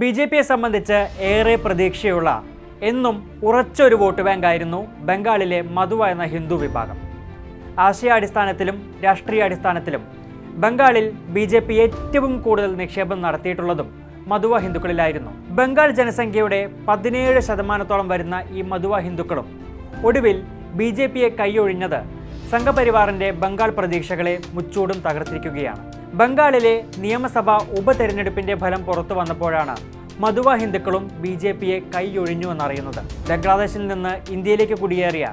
B J പിയെ സംബന്ധിച്ച് ഏറെ പ്രതീക്ഷയുള്ള എന്നും ഉറച്ചൊരു വോട്ട് ബാങ്കായിരുന്നു ബംഗാളിലെ മധുവ എന്ന ഹിന്ദു വിഭാഗം. ആശയാടിസ്ഥാനത്തിലും രാഷ്ട്രീയാടിസ്ഥാനത്തിലും ബംഗാളിൽ ബി ജെ പി ഏറ്റവും കൂടുതൽ നിക്ഷേപം നടത്തിയിട്ടുള്ളതും മധുവ ഹിന്ദുക്കളിലായിരുന്നു. ബംഗാൾ ജനസംഖ്യയുടെ പതിനേഴ് ശതമാനത്തോളം വരുന്ന ഈ മധുവ ഹിന്ദുക്കളും ഒടുവിൽ ബി ജെ പിയെ കൈയൊഴിഞ്ഞത് സംഘപരിവാറിന്റെ ബംഗാൾ പ്രതീക്ഷകളെ മുച്ചൂടും തകർത്തിരിക്കുകയാണ്. ബംഗാളിലെ നിയമസഭാ ഉപതെരഞ്ഞെടുപ്പിന്റെ ഫലം പുറത്തു വന്നപ്പോഴാണ് മധുവ ഹിന്ദുക്കളും ബി ജെ പിയെ കൈയൊഴിഞ്ഞു എന്നറിയുന്നത്. ബംഗ്ലാദേശിൽ നിന്ന് ഇന്ത്യയിലേക്ക് കുടിയേറിയ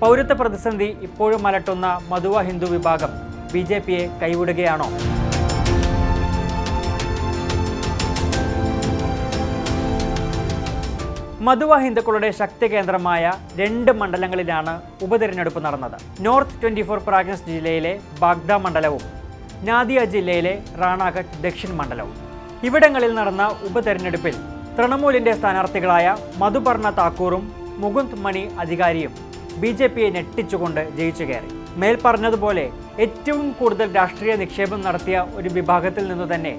പൗരത്വ പ്രതിസന്ധി ഇപ്പോഴും അലട്ടുന്ന മധുവ ഹിന്ദു വിഭാഗം ബി ജെ പിയെ കൈവിടുകയാണോ? മധുവ ഹിന്ദുക്കളുടെ ശക്തി കേന്ദ്രമായ രണ്ട് മണ്ഡലങ്ങളിലാണ് ഉപതെരഞ്ഞെടുപ്പ് നടന്നത്. നോർത്ത് ട്വന്റി ഫോർ പ്രാഗ്നസ് ജില്ലയിലെ ബാഗ്ദ മണ്ഡലവും നാദിയ ജില്ലയിലെ റാണാഘട്ട് ദക്ഷിണ മണ്ഡലവും ഇവിടങ്ങളിൽ നടന്ന ഉപതെരഞ്ഞെടുപ്പിൽ തൃണമൂലിന്റെ സ്ഥാനാർത്ഥികളായ മധുപർണ താക്കൂറും മുകുന്ദ് മണി അധികാരിയും ബി ജെ പിയെ ഞെട്ടിച്ചുകൊണ്ട് ജയിച്ചു കയറി. മേൽ പറഞ്ഞതുപോലെ ഏറ്റവും കൂടുതൽ രാഷ്ട്രീയ നിക്ഷേപം നടത്തിയ ഒരു വിഭാഗത്തിൽ നിന്നു തന്നെ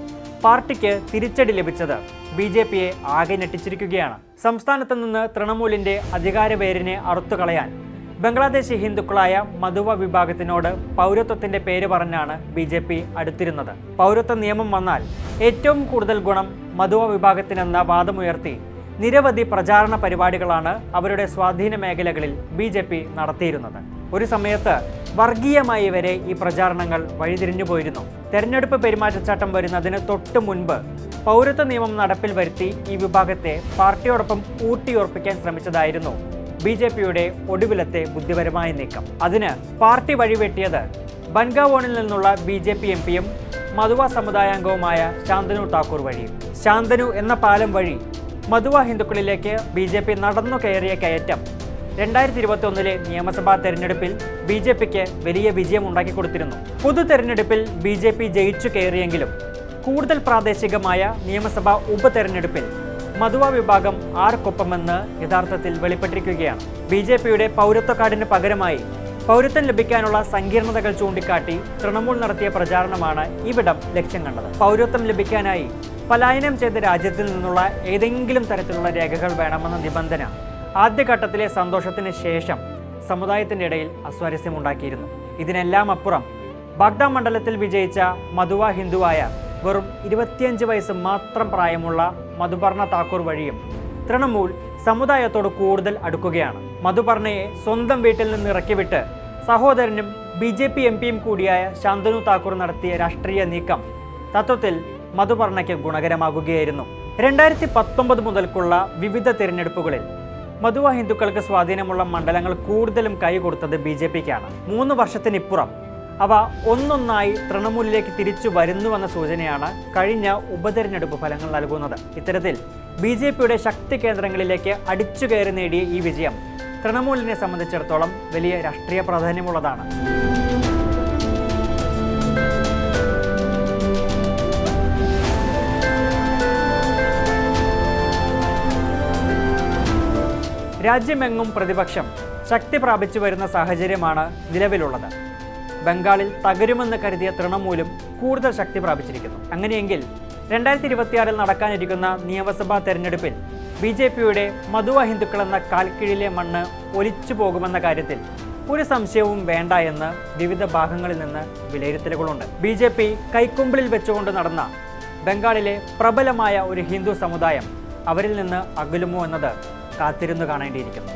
പാർട്ടിക്ക് തിരിച്ചടി ലഭിച്ചത് ബി ജെ പിയെ ആകെ ഞെട്ടിച്ചിരിക്കുകയാണ്. സംസ്ഥാനത്ത് നിന്ന് തൃണമൂലിന്റെ അധികാര പേരിനെ അറുത്തുകളയാൻ ബംഗ്ലാദേശി ഹിന്ദുക്കളായ മധുവ വിഭാഗത്തിനോട് പൗരത്വത്തിന്റെ പേര് പറഞ്ഞാണ് ബി ജെ പി അടുത്തിരുന്നത്. പൗരത്വ നിയമം വന്നാൽ ഏറ്റവും കൂടുതൽ ഗുണം മധുവ വിഭാഗത്തിനെന്ന വാദമുയർത്തി നിരവധി പ്രചാരണ പരിപാടികളാണ് അവരുടെ സ്വാധീന മേഖലകളിൽ ബി ജെ പി നടത്തിയിരുന്നത്. ഒരു സമയത്ത് വർഗീയമായി വരെ ഈ പ്രചാരണങ്ങൾ വഴിതിരിഞ്ഞു പോയിരുന്നു. തെരഞ്ഞെടുപ്പ് പെരുമാറ്റച്ചട്ടം വരുന്നതിന് തൊട്ട് മുൻപ് പൗരത്വ നിയമം നടപ്പിൽ വരുത്തി ഈ വിഭാഗത്തെ പാർട്ടിയോടൊപ്പം ഊട്ടിയുറപ്പിക്കാൻ ശ്രമിച്ചതായിരുന്നു ബി ജെ പിയുടെ ഒടുവിലത്തെ ബുദ്ധിപരമായ നീക്കം. അതിന് പാർട്ടി വഴിവെട്ടിയത് ബൻഗാവോണിൽ നിന്നുള്ള ബി ജെ പി എം പിയും മധുവ സമുദായാംഗവുമായ ശാന്തനു താക്കൂർ വഴിയും. ശാന്തനു എന്ന പാലം വഴി മധുവ ഹിന്ദുക്കളിലേക്ക് ബി ജെ പി നടന്നു കയറിയ കയറ്റം രണ്ടായിരത്തി ഇരുപത്തി ഒന്നിലെ നിയമസഭാ തെരഞ്ഞെടുപ്പിൽ ബി ജെ പിക്ക് വലിയ വിജയം ഉണ്ടാക്കി കൊടുത്തിരുന്നു പൊതു തെരഞ്ഞെടുപ്പിൽ ബി ജെ പി ജയിച്ചു കയറിയെങ്കിലും കൂടുതൽ പ്രാദേശികമായ നിയമസഭാ ഉപതെരഞ്ഞെടുപ്പിൽ മധുവ വിഭാഗം ആർക്കൊപ്പമെന്ന് യഥാർത്ഥത്തിൽ വെളിപ്പെട്ടിരിക്കുകയാണ്. ബി ജെ പിയുടെ പൗരത്വ കാർഡിന് പകരമായി പൗരത്വം ലഭിക്കാനുള്ള സങ്കീർണതകൾ ചൂണ്ടിക്കാട്ടി തൃണമൂൽ നടത്തിയ പ്രചാരണമാണ് ഇവിടം ലക്ഷ്യം കണ്ടത്. പൗരത്വം ലഭിക്കാനായി പലായനം ചെയ്ത രാജ്യത്തിൽ നിന്നുള്ള ഏതെങ്കിലും തരത്തിലുള്ള രേഖകൾ വേണമെന്ന നിബന്ധന ആദ്യഘട്ടത്തിലെ സന്തോഷത്തിന് ശേഷം സമുദായത്തിന്റെ ഇടയിൽ അസ്വാരസ്യമുണ്ടാക്കിയിരുന്നു. ഇതിനെല്ലാം അപ്പുറം ബാഗ്ദ മണ്ഡലത്തിൽ വിജയിച്ച മധുവ ഹിന്ദുവായ വെറും ഇരുപത്തിയഞ്ച് വയസ്സ് മാത്രം പ്രായമുള്ള മധുപർണ താക്കൂർ വഴിയും തൃണമൂൽ സമുദായത്തോട് കൂടുതൽ അടുക്കുകയാണ്. മധുപർണയെ സ്വന്തം വീട്ടിൽ നിന്ന് ഇറക്കിവിട്ട് സഹോദരനും ബി ജെ പി എം പിയും കൂടിയായ ശാന്തനു താക്കൂർ നടത്തിയ രാഷ്ട്രീയ നീക്കം തത്വത്തിൽ മധുപർണയ്ക്ക് ഗുണകരമാകുകയായിരുന്നു. രണ്ടായിരത്തി പത്തൊമ്പത് മുതൽക്കുള്ള വിവിധ തിരഞ്ഞെടുപ്പുകളിൽ മധുവ ഹിന്ദുക്കൾക്ക് സ്വാധീനമുള്ള മണ്ഡലങ്ങൾ കൂടുതലും കൈകൊടുത്തത് ബി ജെ പിക്കാണ്. മൂന്ന് വർഷത്തിനിപ്പുറം അവ ഒന്നൊന്നായി തൃണമൂലിലേക്ക് തിരിച്ചു വരുന്നുവെന്ന സൂചനയാണ് കഴിഞ്ഞ ഉപതെരഞ്ഞെടുപ്പ് ഫലങ്ങൾ നൽകുന്നത്. ഇത്തരത്തിൽ ബി ജെ പിയുടെ ശക്തി കേന്ദ്രങ്ങളിലേക്ക് അടിച്ചു കയറി നേടിയ ഈ വിജയം തൃണമൂലിനെ സംബന്ധിച്ചിടത്തോളം വലിയ രാഷ്ട്രീയ പ്രാധാന്യമുള്ളതാണ്. രാജ്യമെങ്ങും പ്രതിപക്ഷം ശക്തി പ്രാപിച്ചു വരുന്ന സാഹചര്യമാണ് നിലവിലുള്ളത്. ബംഗാളിൽ തകരുമെന്ന് കരുതിയ തൃണമൂലും കൂടുതൽ ശക്തി പ്രാപിച്ചിരിക്കുന്നു. അങ്ങനെയെങ്കിൽ രണ്ടായിരത്തി ഇരുപത്തിയാറിൽ നടക്കാനിരിക്കുന്ന നിയമസഭാ തെരഞ്ഞെടുപ്പിൽ ബി ജെ പിയുടെ മധുവ ഹിന്ദുക്കൾ എന്ന കാൽക്കീഴിലെ മണ്ണ് ഒലിച്ചു പോകുമെന്ന കാര്യത്തിൽ ഒരു സംശയവും വേണ്ട എന്ന് വിവിധ ഭാഗങ്ങളിൽ നിന്ന് വിലയിരുത്തലുകളുണ്ട്. ബി ജെ പി കൈക്കുമ്പിളിൽ വെച്ചുകൊണ്ട് നടന്ന ബംഗാളിലെ പ്രബലമായ ഒരു ഹിന്ദു സമുദായം അവരിൽ നിന്ന് അകലുമോ എന്നത് കാത്തിരുന്നു കാണേണ്ടിയിരിക്കുന്നു.